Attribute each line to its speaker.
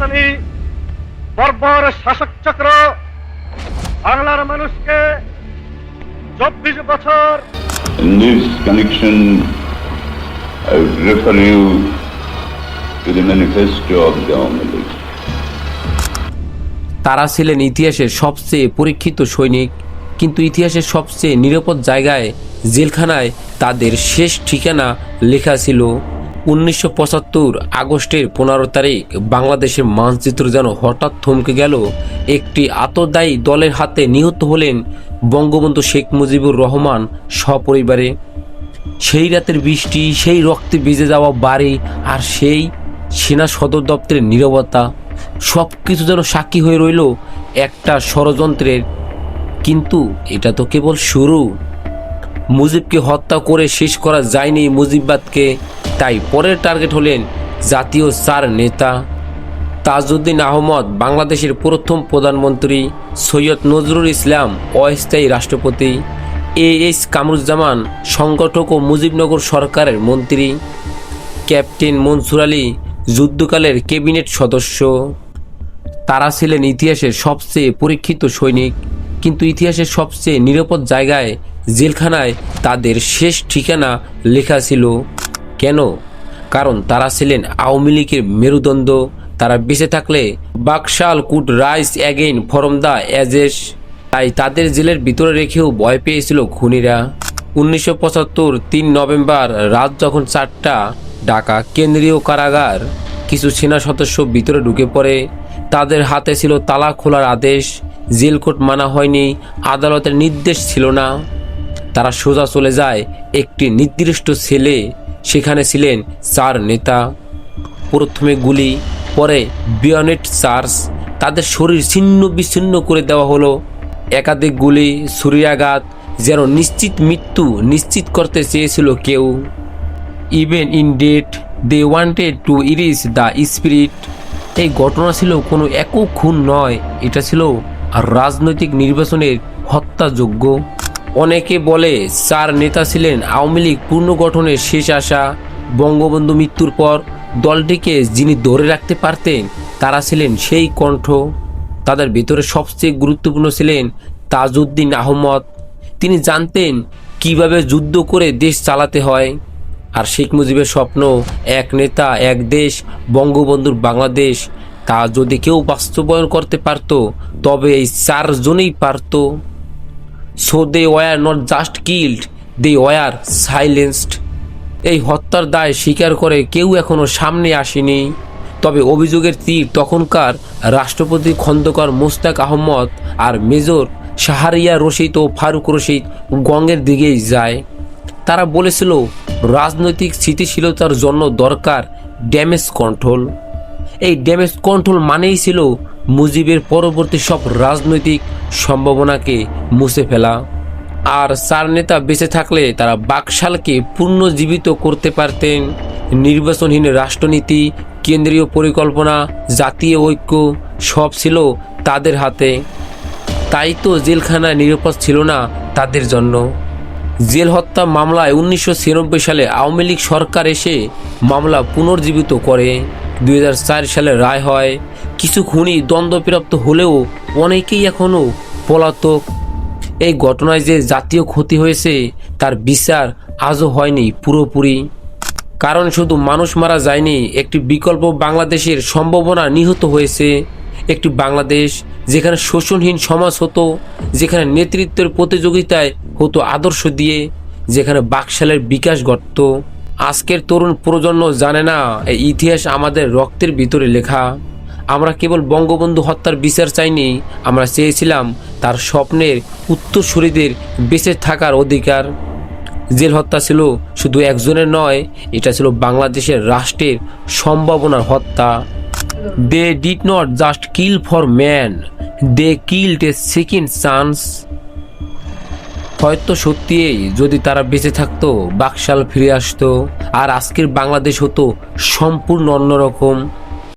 Speaker 1: পাকিস্তানি বর্বর শাসক চক্র বাংলার মানুষকে চব্বিশ বছর
Speaker 2: In this connection, I would refer you to the manifesto of the Awami League.
Speaker 3: তারা ছিলেন ইতিহাসের সবচেয়ে পরীক্ষিত সৈনিক কিন্তু ইতিহাসের সবচেয়ে নিরাপদ জায়গায় জেলখানায় তাদের শেষ ঠিকানা লেখা ছিল উনিশশো পঁচাত্তর আগস্টের পনেরো তারিখ বাংলাদেশের মানচিত্র যেন হঠাৎ থমকে গেল, একটি আতদায়ী দলের হাতে নিহত হলেন বঙ্গবন্ধু শেখ মুজিবুর রহমান সপরিবারে। সেই রাতের বৃষ্টি, সেই রক্তে ভিজে যাওয়া বাড়ি আর সেই সেনা সদর দপ্তরের নীরবতা সব কিছু যেন সাক্ষী হয়ে রইল একটা ষড়যন্ত্রের। কিন্তু এটা তো কেবল শুরু। মুজিবকে হত্যা করে শেষ করা যায়নি মুজিববাদকে। তাই পরের টার্গেট হলেন জাতীয় চার নেতা। তাজউদ্দিন আহমদ বাংলাদেশের প্রথম প্রধানমন্ত্রী, সৈয়দ নজরুল ইসলাম অস্থায়ী রাষ্ট্রপতি, এ এইচ কামরুজ্জামান সংগঠক ও মুজিবনগর সরকারের মন্ত্রী, ক্যাপ্টেন মনসুর আলী যুদ্ধকালের ক্যাবিনেট সদস্য। তারা ছিলেন ইতিহাসের সবচেয়ে পরীক্ষিত সৈনিক, কিন্তু ইতিহাসের সবচেয়ে নিরাপদ জায়গায় জেলখানায় তাদের শেষ ঠিকানা লেখা ছিল। কেন? কারণ তারা ছিলেন আওয়ামী লীগের মেরুদণ্ড। তারা বেঁচে থাকলে BAKSAL could rise again from the ages তাই তাদের জেলের ভিতরে রেখেও ভয় পেয়েছিল খুনিরা। উনিশশো পঁচাত্তর তিন নভেম্বর রাত যখন চারটা, ঢাকা কেন্দ্রীয় কারাগার কিছু সেনা সদস্য ভিতরে ঢুকে পড়ে। তাদের হাতে ছিল তালা খোলার আদেশ। জেলকোট মানা হয়নি, আদালতের নির্দেশ ছিল না। তারা সোজা চলে যায় একটি নির্দিষ্ট ছেলে সেখানে ছিলেন চার নেতা, প্রথমে গুলি, পরে বিয়নেট চার্জ তাদের শরীর ছিন্ন বিচ্ছিন্ন করে দেওয়া হলো। একাধিক গুলি, ছুরিয়াঘাত, যেন নিশ্চিত মৃত্যু নিশ্চিত করতে চেয়েছিল কেউ। Even in death they wanted to erase the spirit. এই ঘটনা ছিল কোনো একক খুন নয়, এটা ছিল রাজনৈতিক নির্বাচনের হত্যাযোগ্য। অনেকে বলে চার নেতা ছিলেন আওয়ামী লীগ পুনর্গঠনের শেষ আশা। বঙ্গবন্ধু মৃত্যুর পর দলটিকে যিনি ধরে রাখতে পারতেন, তারা ছিলেন সেই কণ্ঠ। তাদের ভিতরে সবচেয়ে গুরুত্বপূর্ণ ছিলেন তাজউদ্দিন আহমদ। তিনি জানতেন কীভাবে যুদ্ধ করে দেশ চালাতে হয়। আর শেখ মুজিবের স্বপ্ন, এক নেতা, এক দেশ, বঙ্গবন্ধুর বাংলাদেশ। তা যদি কেউ বাস্তবায়ন করতে পারত, তবে এই চারজনেই পারত। So they were not just killed they were silenced এই হত্যার দায় স্বীকার করে কেউ এখনও সামনে আসেনি। তবে অভিযোগের তীর তখনকার রাষ্ট্রপতি খন্দকার মোস্তাক আহমদ আর মেজর শাহারিয়া রশিদ ও ফারুক রশিদ গঙ্গের দিকেই যায়। তারা বলেছিল, রাজনৈতিক স্থিতিশীলতার জন্য দরকার ড্যামেজ কন্ট্রোল। এই ড্যামেজ কন্ট্রোল মানেই ছিল মুজিবের পরবর্তী সব রাজনৈতিক সম্ভাবনাকে মুছে ফেলা। আর চার নেতা বেঁচে থাকলে তারা বাকশালকে পুনর্জীবিত করতে পারতেন। নির্বাচনহীন রাষ্ট্রনীতি, কেন্দ্রীয় পরিকল্পনা, জাতীয় ঐক্য সব ছিল তাদের হাতে। তাই তো জেলখানা নিরাপদ ছিল না তাদের জন্য। জেল হত্যা মামলায় উনিশশো ছিয়ানব্বই সালে আওয়ামী লীগ সরকার এসে মামলা পুনর্জীবিত করে। দুই হাজার চার সালে রায় হয়। কিছু খুনি দ্বন্দ্বপ্রাপ্ত হলেও অনেকেই এখনও পলাতক। এই ঘটনায় যে জাতীয় ক্ষতি হয়েছে, তার বিচার আজও হয়নি পুরোপুরি। কারণ শুধু মানুষ মারা যায়নি, একটি বিকল্প বাংলাদেশের সম্ভাবনা নিহত হয়েছে। একটি বাংলাদেশ যেখানে শোষণহীন সমাজ হতো, যেখানে নেতৃত্বের প্রতিযোগিতায় হতো আদর্শ দিয়ে, যেখানে বাকশালের বিকাশ ঘটত। আজকের তরুণ প্রজন্ম জানে না, এই ইতিহাস আমাদের রক্তের ভিতরে লেখা। আমরা কেবল বঙ্গবন্ধু হত্যার বিচার চাইনি, আমরা চেয়েছিলাম তার স্বপ্নের উত্তরসূরিদের বেঁচে থাকার অধিকার। জেল হত্যা ছিল শুধু একজনের নয়, এটা ছিল বাংলাদেশের রাষ্ট্রের সম্ভাবনার হত্যা। They did not just kill for man they killed a second chance হয়তো সত্যিই যদি তারা বেঁচে থাকতো, বাকশাল ফিরে আসতো, আর আজকের বাংলাদেশ হতো সম্পূর্ণ অন্যরকম।